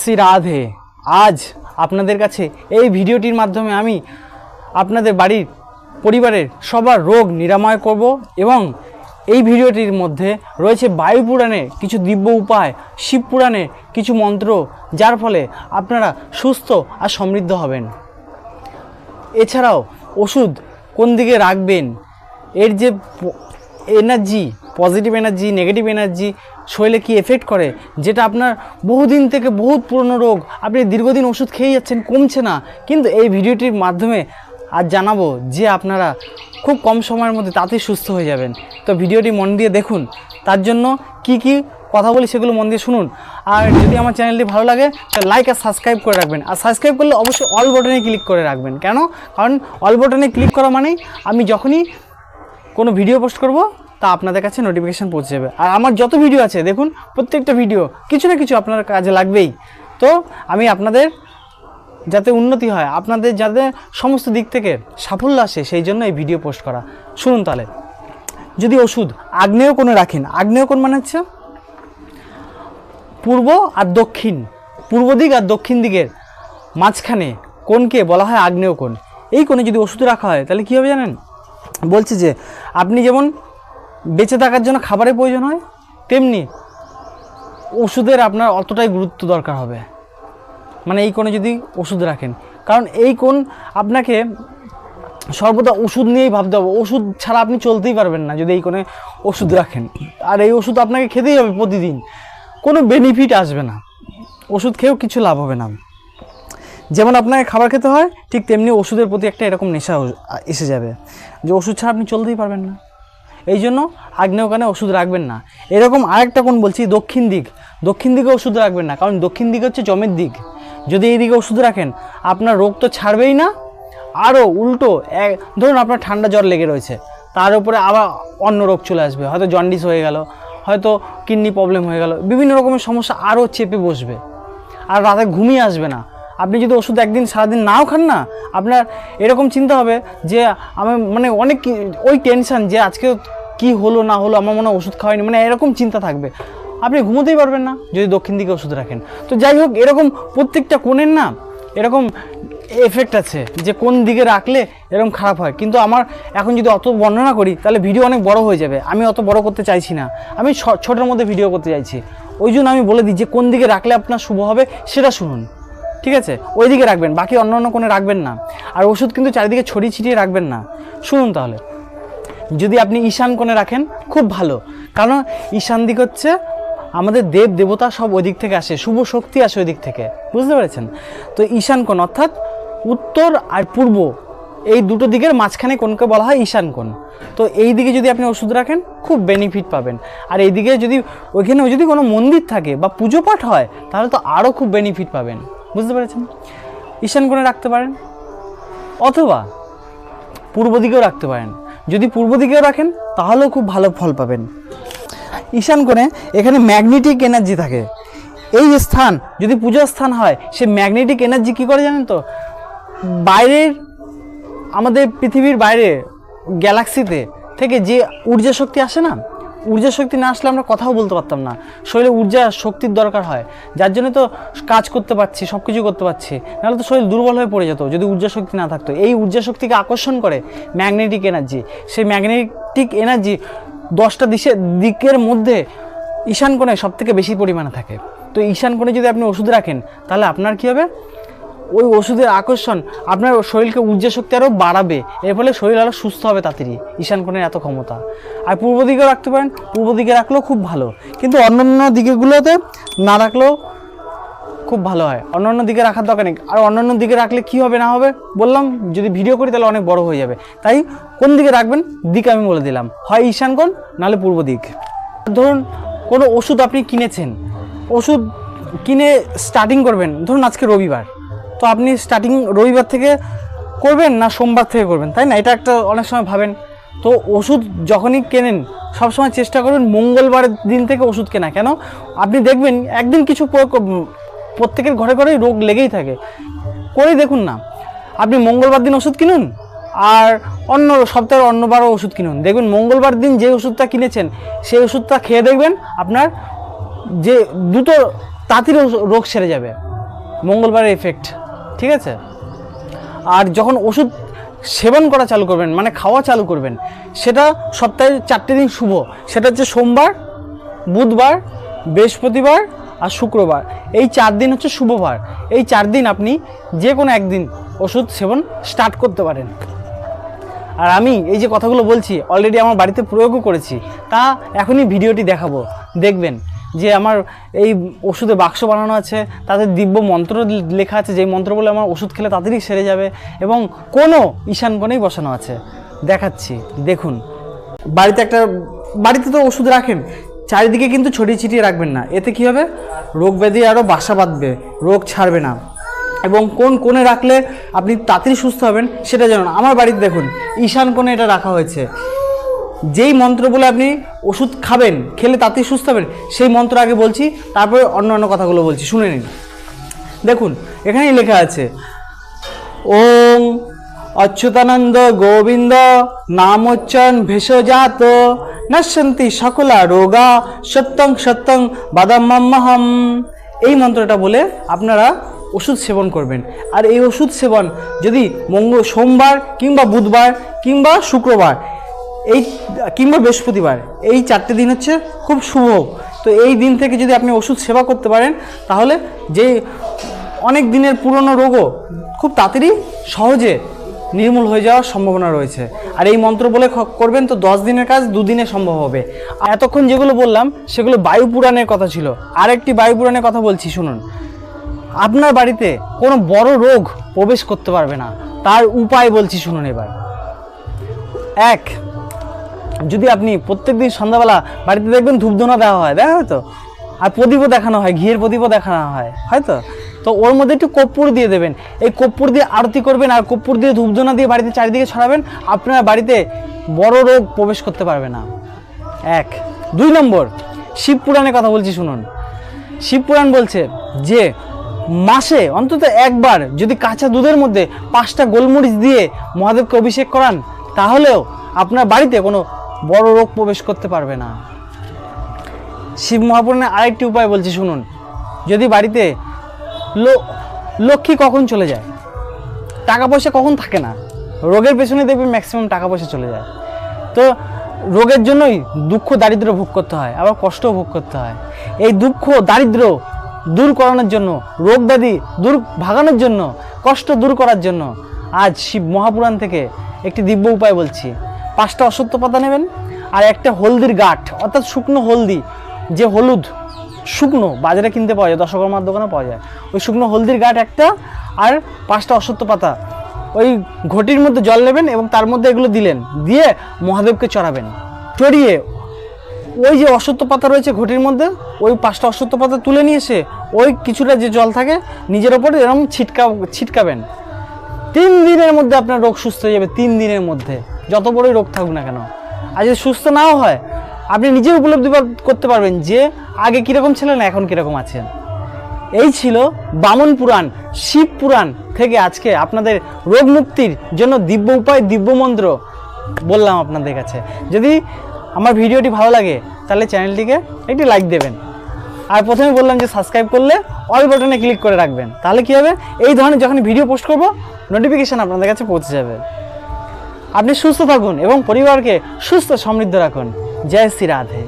শ্রী রাধে। আজ আপনাদের কাছে এই ভিডিওটির মাধ্যমে আমি আপনাদের বাড়ির পরিবারের সবার রোগ নিরাময় করব এবং এই ভিডিওটির মধ্যে রয়েছে বায়ু পুরাণের কিছু দিব্য উপায়, শিব পুরাণের কিছু মন্ত্র, যার ফলে আপনারা সুস্থ আর সমৃদ্ধ হবেন। এছাড়াও ওষুধ কোন দিকে রাখবেন? এর যে energy positive energy negative energy শরীরে কি এফেক্ট করে? যেটা আপনার বহুদিন থেকে বহুত পুরনো রোগ। আপনি দীর্ঘদিন ওষুধ খেয়ে যাচ্ছেন, কমছে না। কিন্তু এই ভিডিওটির মাধ্যমে আজ জানাব যে আপনারা খুব কম সময়ের মধ্যে তাতেই সুস্থ হয়ে যাবেন। তো ভিডিওটি মন দিয়ে দেখুন। তার জন্য কি কি কথা বলি সেগুলো মন দিয়ে শুনুন। আর যদি আমার চ্যানেলটি ভালো লাগে তাহলে লাইক আর সাবস্ক্রাইব করে রাখবেন। আর সাবস্ক্রাইব করলে অবশ্যই অল বটনে ক্লিক করে রাখবেন। কেন? কারণ অল বটনে ক্লিক করা মানেই আমি যখনই কোনো ভিডিও পোস্ট করব তা আপনাদের কাছে নোটিফিকেশান পৌঁছে যাবে। আর আমার যত ভিডিও আছে, দেখুন, প্রত্যেকটা ভিডিও কিছু না কিছু আপনার কাজে লাগবেই। তো আমি আপনাদের যাতে উন্নতি হয়, আপনাদের যাতে সমস্ত দিক থেকে সাফল্য আসে, সেই জন্য এই ভিডিও পোস্ট করা। শুনুন তাহলে। যদি ওষুধ আগ্নেয় কোণে রাখেন আগ্নেয় কোন মানে হচ্ছে পূর্ব আর দক্ষিণ, পূর্ব দিক আর দক্ষিণ দিকের মাঝখানে কোনকে বলা হয় আগ্নেয় কোণ এই কোণে যদি ওষুধ রাখা হয়, তাহলে কী হবে জানেন? বলছে যে, আপনি যেমন বেঁচে থাকার জন্য খাবারের প্রয়োজন হয়, তেমনি ওষুধের আপনার অতটাই গুরুত্ব দরকার হবে। মানে এই কোণে যদি ওষুধ রাখেন। কারণ এই কোণ আপনাকে সর্বদা ওষুধ নিয়েই ভাবতে হবে। ওষুধ ছাড়া আপনি চলতেই পারবেন না যদি এই কোণে ওষুধ রাখেন। আর এই ওষুধ আপনাকে খেতেই হবে প্রতিদিন। কোনো বেনিফিট আসবে না। ওষুধ খেয়েও কিছু লাভ হবে না। যেমন আপনাকে খাবার খেতে হয়, ঠিক তেমনি ওষুধের প্রতি একটা এরকম নেশা এসে যাবে। যে ওষুধ ছাড়া আপনি চলতেই পারবেন না। এই জন্য আগ্নেয় কানে ওষুধ রাখবেন না। এরকম আরেকটা কোন বলছি, দক্ষিণ দিক। দক্ষিণ দিকে ওষুধ রাখবেন না, কারণ দক্ষিণ দিক হচ্ছে জমের দিক। যদি এই দিকে ওষুধ রাখেন, আপনার রোগ তো ছাড়বেই না। আরও উল্টো, এক ধরুন আপনার ঠান্ডা জ্বর লেগে রয়েছে, তার উপরে আবার অন্য রোগ চলে আসবে। হয়তো জন্ডিস হয়ে গেল, হয়তো কিডনি প্রবলেম হয়ে গেল, বিভিন্ন রকমের সমস্যা আরও চেপে বসবে। আর রাতে ঘুমিয়ে আসবে না। আপনি যদি ওষুধ একদিন সারাদিন নাও খান না, আপনার এরকম চিন্তা হবে যে আমি মানে অনেক ওই টেনশন যে আজকে কি হলো, না হলো, আমার মনে ওষুধ খাওয়াইনি মানে এরকম চিন্তা থাকবে। আপনি ঘুমোতেই পারবেন না যদি দক্ষিণ দিকে ওষুধ রাখেন। তো যাই হোক, এরকম প্রত্যেকটা কোণের না এরকম এফেক্ট আছে যে কোন দিকে রাখলে এরকম খারাপ হয়। কিন্তু আমার এখন যদি অত বর্ণনা করি, তাহলে ভিডিও অনেক বড় হয়ে যাবে। আমি অত বড় করতে চাইছি না। আমি ছোটোর মধ্যে ভিডিও করতে চাইছি। ওই জন্য আমি বলে দিই যে কোন দিকে রাখলে আপনার শুভ হবে, সেটা শুনুন। ঠিক আছে? ওই দিকে রাখবেন, বাকি অন্য অন্য কোণে রাখবেন না। আর ওষুধ কিন্তু চারিদিকে ছড়িয়ে ছিটিয়ে রাখবেন না। শুনুন তাহলে, যদি আপনি ঈশান কোণে রাখেন, খুব ভালো। কারণ ঈশান দিক হচ্ছে আমাদের দেব, দেবতা সব ওই দিক থেকে আসে, শুভ শক্তি আসে ওই দিক থেকে। বুঝতে পেরেছেন? তো ঈশান কোণ অর্থাৎ উত্তর আর পূর্ব, এই দুটো দিকের মাঝখানে কোনকে বলা হয় ঈশান কোণ। তো এই দিকে যদি আপনি ওষুধ রাখেন, খুব বেনিফিট পাবেন। আর এইদিকে যদি ওইখানে যদি কোনো মন্দির থাকে বা পুজো পাঠ হয়, তাহলে তো আরও খুব বেনিফিট পাবেন। বুঝতে পেরেছেন? ঈশান কোণে রাখতে পারেন, অথবা পূর্ব দিকেও রাখতে পারেন। যদি পূর্ব দিকেও রাখেন, তাহলেও খুব ভালো ফল পাবেন। ঈশান কোণে এখানে ম্যাগনেটিক এনার্জি থাকে। এই স্থান, যদি পূজার স্থান হয়, সে ম্যাগনেটিক এনার্জি কী করে জানেন তো? বাইরের, আমাদের পৃথিবীর বাইরে, গ্যালাক্সিতে থেকে যে ঊর্জা শক্তি আসে না ঊর্জা শক্তি না আসলে আমরা কথাও বলতে পারতাম না। শরীরে ঊর্জা শক্তির দরকার হয়। যার জন্য তো কাজ করতে পারছি সব কিছু করতে পারছি। নাহলে তো শরীর দুর্বল হয়ে পড়ে যেত, যদি ঊর্জা শক্তি না থাকতো। এই ঊর্জা শক্তিকে আকর্ষণ করে ম্যাগনেটিক এনার্জি। সেই ম্যাগনেটিক এনার্জি দশটা দিশে, দিকের মধ্যে ঈশান কোণে সব থেকে বেশি পরিমাণে থাকে। তো ঈশান কোণে যদি আপনি ওষুধ রাখেন, তাহলে আপনার কী হবে? ওই ওষুধের আকর্ষণ, আপনার শরীরকে ঊর্জা শক্তি আরও বাড়াবে। এর ফলে শরীর আরও সুস্থ হবে তাড়াতাড়ি। ঈশান কোণের এত ক্ষমতা। আর পূর্ব দিকেও রাখতে পারেন, পূর্ব দিকে রাখলেও খুব ভালো। কিন্তু অন্যান্য দিকেগুলোতে না রাখলেও খুব ভালো হয়। অন্যান্য দিকে রাখার দরকার নেই। আর অন্যান্য দিকে রাখলে কি হবে, না হবে, বললাম, যদি ভিডিও করি তাহলে অনেক বড় হয়ে যাবে। তাই কোন দিকে রাখবেন, দিক আমি বলে দিলাম। হয় ঈশান কোণ, নাহলে পূর্ব দিক। ধরুন, কোনো ওষুধ আপনি কিনেছেন। ওষুধ কিনে স্টার্টিং করবেন। ধরুন আজকে রবিবার। তো আপনি স্টার্টিং রবিবার থেকে করবেন না সোমবার থেকে করবেন? তাই না? এটা একটা অনেক সময় ভাবেন। তো ওষুধ যখনই কেনেন, সবসময় চেষ্টা করবেন মঙ্গলবারের দিন থেকে ওষুধ কেনা। কেন? আপনি দেখবেন একদিন কিছু প্রয়োগ প্রত্যেকের ঘরে ঘরেই রোগ লেগেই থাকে। করেই দেখুন না। আপনি মঙ্গলবার দিন ওষুধ কিনুন, আর অন্য সপ্তাহের অন্যবারও ওষুধ কিনুন। দেখবেন মঙ্গলবার দিন যে ওষুধটা কিনেছেন, সেই ওষুধটা খেয়ে দেখবেন আপনার যে দুটো তাঁতির রোগ সেরে যাবে। মঙ্গলবারের এফেক্ট ঠিক আছে? আর যখন ওষুধ সেবন করা চালু করবেন মানে খাওয়া চালু করবেন, সেটা সপ্তাহে চারটে দিন শুভ। সেটা হচ্ছে সোমবার, বুধবার, বৃহস্পতিবার আর শুক্রবার। এই চার দিন হচ্ছে শুভবার। এই চার দিন আপনি যে কোনো একদিন ওষুধ সেবন স্টার্ট করতে পারেন। আর আমি এই যে কথাগুলো বলছি অলরেডি আমার বাড়িতে প্রয়োগও করেছি। তা এখনই ভিডিওটি দেখাবো। দেখবেন। যে আমার এই ওষুধে বাক্স বানানো আছে তাতে দিব্য মন্ত্র লেখা আছে, যেই মন্ত্র বলে আমার ওষুধ খেলে তাড়াতাড়ি সেরে যাবে এবং কোনো ঈশান কোণেই বসানো আছে। দেখাচ্ছি, দেখুন। বাড়িতে একটা, বাড়িতে তো ওষুধ রাখেন, চারিদিকে কিন্তু ছড়িয়ে ছিটিয়ে রাখবেন না। এতে কী হবে? রোগ ব্যাধি আরও বাসা বাঁধবে, রোগ ছাড়বে না। এবং কোন কোণে রাখলে আপনি তাড়াতাড়ি সুস্থ হবেন, সেটা জানুন। আমার বাড়িতে দেখুন ঈশান কোণে এটা রাখা হয়েছে। যেই মন্ত্র বলে আপনি ওষুধ খাবেন, খেলে তাতেই সুস্থ হবেন, সেই মন্ত্র আগে বলছি, তারপরে অন্য অন্য কথাগুলো বলছি, শুনে নিন। দেখুন, এখানেই লেখা আছে, ওং অচ্যুতানন্দ গোবিন্দ নামোচ্চন ভেষজাত নশ্যন্তি সকলা রোগা সত্যং সত্যং বাদাম্মাহম এই মন্ত্রটা বলে আপনারা ওষুধ সেবন করবেন। আর এই ওষুধ সেবন যদি মঙ্গল সোমবার কিংবা বুধবার কিংবা শুক্রবার এই, কিংবা বৃহস্পতিবার, এই চারটে দিন হচ্ছে খুব শুভ। তো এই দিন থেকে যদি আপনি ওষুধ সেবা করতে পারেন, তাহলে যে অনেক দিনের পুরনো রোগও খুব তাড়াতাড়ি সহজে নির্মূল হয়ে যাওয়ার সম্ভাবনা রয়েছে। আর এই মন্ত্র বলে করবেন তো দশ দিনের কাজ দুদিনে সম্ভব হবে। এতক্ষণ যেগুলো বললাম, সেগুলো বায়ু পুরাণের কথা ছিল। আরেকটি বায়ু পুরাণের কথা বলছি, শুনুন। আপনার বাড়িতে কোনো বড় রোগ প্রবেশ করতে পারবে না। তার উপায় বলছি, শুনুন এবার। এক যদি আপনি প্রত্যেক দিন সন্ধ্যাবেলা বাড়িতে দেখবেন ধূপধুনা দেওয়া হয়, দেখা হয় তো? আর প্রদীপও দেখানো হয়, ঘিয়ের প্রদীপও দেখানো হয় হয়তো তো ওর মধ্যে একটু কর্পূর দিয়ে দেবেন। এই কর্পূর দিয়ে আরতি করবেন আর কর্পূর দিয়ে ধূপধুনা দিয়ে বাড়িতে চারিদিকে ছড়াবেন, আপনার বাড়িতে বড় রোগ প্রবেশ করতে পারবে না। এক। দুই নম্বর, শিব পুরাণের কথা বলছি, শুনুন। শিব পুরাণ বলছে যে মাসে অন্তত একবার যদি কাঁচা দুধের মধ্যে পাঁচটা গোলমরিচ দিয়ে মহাদেবকে অভিষেক করান, তাহলেও আপনার বাড়িতে কোনো বড় রোগ প্রবেশ করতে পারবে না। শিব মহাপুরাণের আরেকটি উপায় বলছি, শুনুন। যদি বাড়িতে লক্ষ্মী কখন চলে যায়? টাকা পয়সা কখন থাকে না? রোগের পেছনে দেখবেন ম্যাক্সিমাম টাকা পয়সা চলে যায়। তো রোগের জন্যই দুঃখ দারিদ্র ভোগ করতে হয়, আবার কষ্টও ভোগ করতে হয়। এই দুঃখ দারিদ্র দূর করানোর জন্য, রোগ ব্যাধি দূর ভাগানোর জন্য, কষ্ট দূর করার জন্য, আজ শিব মহাপুরাণ থেকে একটি দিব্য উপায় বলছি। পাঁচটা অসত্য পাতা নেবেন আর একটা হলদির গাঠ অর্থাৎ শুকনো হলদি, যে হলুদ শুকনো বাজারে কিনতে পাওয়া যায় দশকর্মার দোকানে পাওয়া যায়। ওই শুকনো হলদির গাঠ একটা আর পাঁচটা অসত্য পাতা। ওই ঘটির মধ্যে জল নেবেন এবং তার মধ্যে এগুলো দিলেন, দিয়ে মহাদেবকে চড়াবেন। চড়িয়ে ওই যে অসত্য পাতা রয়েছে ঘটির মধ্যে, ওই পাঁচটা অসত্য পাতা তুলে নিয়ে এসে ওই কিছুটা যে জল থাকে, নিজের ওপর এরকম ছিটকা ছিটকাবেন। তিন দিনের মধ্যে আপনার রোগ সুস্থ হয়ে যাবে, তিন দিনের মধ্যে। যত বড়ই রোগ থাকুক না কেন, আর যদি সুস্থ নাও হয়, আপনি নিজে উপলব্ধি করতে পারবেন যে আগে কীরকম ছিলেন, এখন কীরকম আছেন। এই ছিল বামন পুরাণ, শিব পুরাণ থেকে আজকে আপনাদের রোগ মুক্তির জন্য দিব্য উপায়, দিব্য মন্ত্র বললাম আপনাদের কাছে। যদি আমার ভিডিওটি ভালো লাগে, তাহলে চ্যানেলটিকে একটি লাইক দেবেন। আর প্রথমে বললাম যে সাবস্ক্রাইব করলে অল বাটনে ক্লিক করে রাখবেন। তাহলে কী হবে? এই ধরনের যখন ভিডিও পোস্ট করব নোটিফিকেশান আপনাদের কাছে পৌঁছে যাবে। আপনি সুস্থ থাকুন এবং পরিবারকে সুস্থ সমৃদ্ধ রাখুন। জয় শ্রী রাধে।